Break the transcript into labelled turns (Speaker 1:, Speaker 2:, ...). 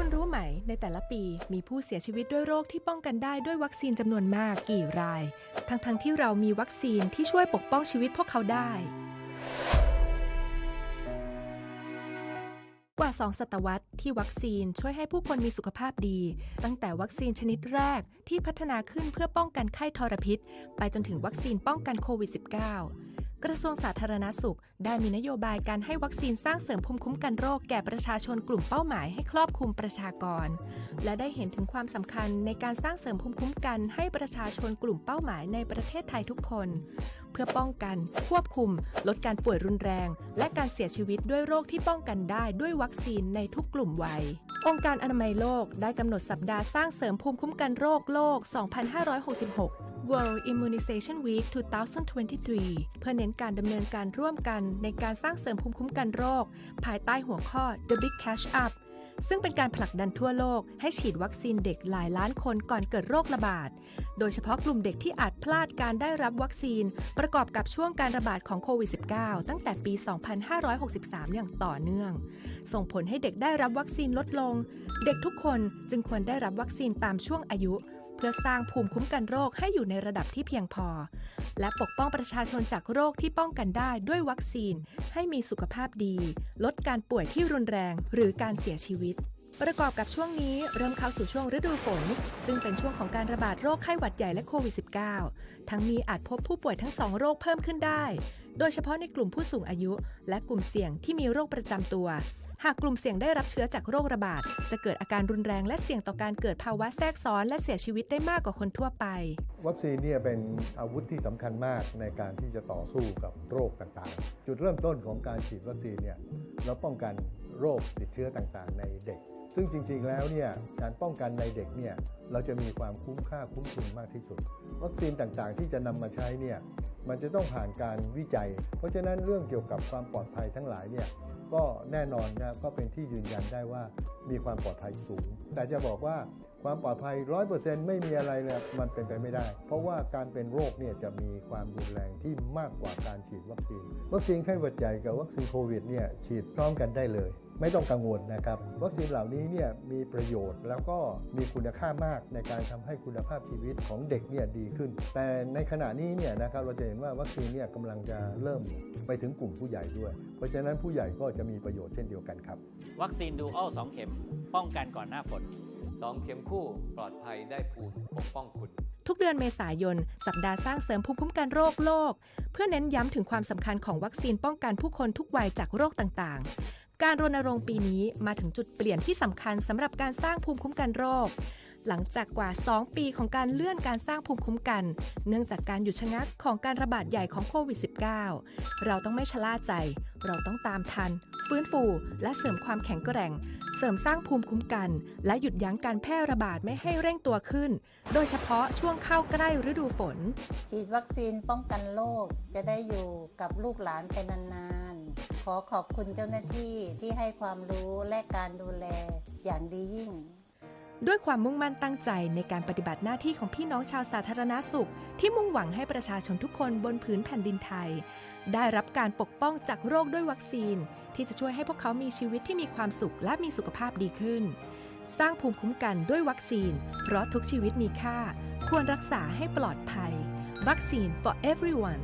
Speaker 1: คุณรู้ไหม ในแต่ละปีมีผู้เสียชีวิตด้วยโรคที่ป้องกันได้ด้วยวัคซีนจำนวนมากกี่ราย ทั้งๆทที่เรามีวัคซีนที่ช่วยปกป้องชีวิตพวกเขาได้ กว่า 2 ศตวรรษที่วัคซีนช่วยให้ผู้คนมีสุขภาพดี ตั้งแต่วัคซีนชนิดแรกที่พัฒนาขึ้นเพื่อป้องกันไข้ทรพิษ ไปจนถึงวัคซีนป้องกันโควิด -19 กระทรวงสาธารณสุข ได้มีนโยบายการให้วัคซีนสร้างเสริมภูมิคุ้มกันโรคแก่ประชาชนกลุ่มเป้าหมายให้ครอบคลุมประชากร และได้เห็นถึงความสำคัญในการสร้างเสริมภูมิคุ้มกันให้ประชาชนกลุ่มเป้าหมายในประเทศไทยทุกคน เพื่อป้องกัน ควบคุม ลดการป่วยรุนแรง และการเสียชีวิตด้วยโรคที่ป้องกันได้ด้วยวัคซีนในทุกกลุ่มวัย องค์การอนามัยโลกได้กำหนดสัปดาห์สร้างเสริมภูมิคุ้มกันโรคโลก 2566 World Immunization Week 2023 เพื่อเน้นการดำเนินการร่วมกันในการสร้างเสริมภูมิคุ้มกันโรค ภายใต้หัวข้อ The Big Catch Up ซึ่งเป็นการผลักดันทั่วโลกให้ฉีดวัคซีนเด็กหลายล้านคนก่อนเกิดโรคระบาด โดยเฉพาะกลุ่มเด็กที่อาจพลาดการได้รับวัคซีน ประกอบกับช่วงการระบาดของโควิด -19 ตั้งแต่ปี 2563 อย่างต่อเนื่อง ส่งผลให้เด็กได้รับวัคซีนลดลง เด็กทุกคนจึงควรได้รับวัคซีนตามช่วงอายุ เพื่อสร้างภูมิคุ้มกันโรคให้อยู่ในระดับที่เพียงพอ และปกป้องประชาชนจากโรคที่ป้องกันได้ด้วยวัคซีน ให้มีสุขภาพดี ลดการป่วยที่รุนแรง หรือการเสียชีวิต ประกอบกับช่วงนี้เริ่มเข้าสู่ช่วงฤดูฝน ซึ่งเป็นช่วงของการระบาดโรคไข้หวัดใหญ่และโควิด -19 ทั้งนี้อาจพบผู้ป่วยทั้งสองโรคเพิ่มขึ้นได้ โดยเฉพาะในกลุ่มผู้สูงอายุ และกลุ่มเสี่ยงที่มีโรคประจำตัว หากกลุ่มเสี่ยงได้รับเชื้อจากโรคระบาด จะเกิดอาการรุนแรงและเสี่ยงต่อการเกิดภาวะแทรกซ้อนและเสียชีวิตได้มากกว่าคนทั่วไป
Speaker 2: วัคซีนเนี่ยเป็นอาวุธที่สำคัญมากในการที่จะต่อสู้กับโรคต่างๆ จุดเริ่มต้นของการฉีดวัคซีนเนี่ยเราป้องกันโรคติดเชื้อต่างๆ ในเด็ก ซึ่งจริงๆแล้วเนี่ยการป้องกันในเด็กเนี่ยเราจะมีความคุ้มค่าคุ้มทุนมากที่สุด วัคซีนต่างๆ ที่จะนำมาใช้เนี่ยมันจะต้องผ่านการวิจัย เพราะฉะนั้นเรื่องเกี่ยวกับความปลอดภัยทั้งหลายเนี่ยก็แน่นอนนะก็เป็นที่ยืนยันได้ว่ามีความปลอดภัยสูง แต่จะบอกว่าความปลอดภัย100%ไม่มีอะไรเลยมันเป็นไปไม่ได้ เพราะว่าการเป็นโรคเนี่ยจะมีความรุนแรงที่มากกว่าการฉีดวัคซีน วัคซีนไข้หวัดใหญ่กับวัคซีนโควิดเนี่ยฉีดพร้อมกันได้เลย ไม่ต้องกังวลนะครับ วัคซีนเหล่านี้เนี่ยมีประโยชน์แล้วก็มีคุณค่ามากในการทำให้คุณภาพชีวิตของเด็กเนี่ยดีขึ้น แต่ในขณะนี้เนี่ยนะครับเราจะเห็นว่าวัคซีนเนี่ยกำลังจะเริ่มไปถึงกลุ่มผู้ใหญ่ด้วย เพราะฉะนั้นผู้ใหญ่ก็จะมีประโยชน์เช่นเดียวกันครับ
Speaker 3: วัคซีนดูอัล2เข็มป้องกันก่อนหน้าฝน
Speaker 4: สองเข็มคู่ปลอดภัยได้ภูมิปกป้องคุณ
Speaker 1: ทุกเดือนเมษายน สัปดาห์สร้างเสริมภูมิคุ้มกันโรคโลก เพื่อเน้นย้ำถึงความสำคัญของวัคซีนป้องกันผู้คนทุกวัยจากโรคต่างๆ การรณรงค์ปีนี้มาถึงจุดเปลี่ยนที่สำคัญสำหรับการสร้างภูมิคุ้มกันโรค หลังจากกว่า 2 ปีของการเลื่อนการสร้างภูมิคุ้มกัน เนื่องจากการหยุดชะงักของการระบาดใหญ่ของโควิด -19 เราต้องไม่ชะล่าใจ เราต้องตามทัน ฟื้นฟู และเสริมความแข็งแกร่ง เสริมสร้างภูมิคุ้มกัน และหยุดยั้งการแพร่ระบาดไม่ให้เร่งตัวขึ้น โดยเฉพาะช่วงเข้าใกล้ฤดูฝน
Speaker 5: ฉีดวัคซีนป้องกันโรคจะได้อยู่กับลูกหลานไปนานๆ ขอขอบคุณเจ้าหน้าที่ที่ให้ความรู้และการดูแลอย่างดียิ่ง
Speaker 1: ด้วยความมุ่งมั่นตั้งใจในการปฏิบัติหน้าที่ของพี่น้องชาวสาธารณสุข ที่มุ่งหวังให้ประชาชนทุกคนบนผืนแผ่นดินไทย ได้รับการปกป้องจากโรคด้วยวัคซีน ที่จะช่วยให้พวกเขามีชีวิตที่มีความสุขและมีสุขภาพดีขึ้น สร้างภูมิคุ้มกันด้วยวัคซีน เพราะทุกชีวิตมีค่า ควรรักษาให้ปลอดภัย วัคซีน for everyone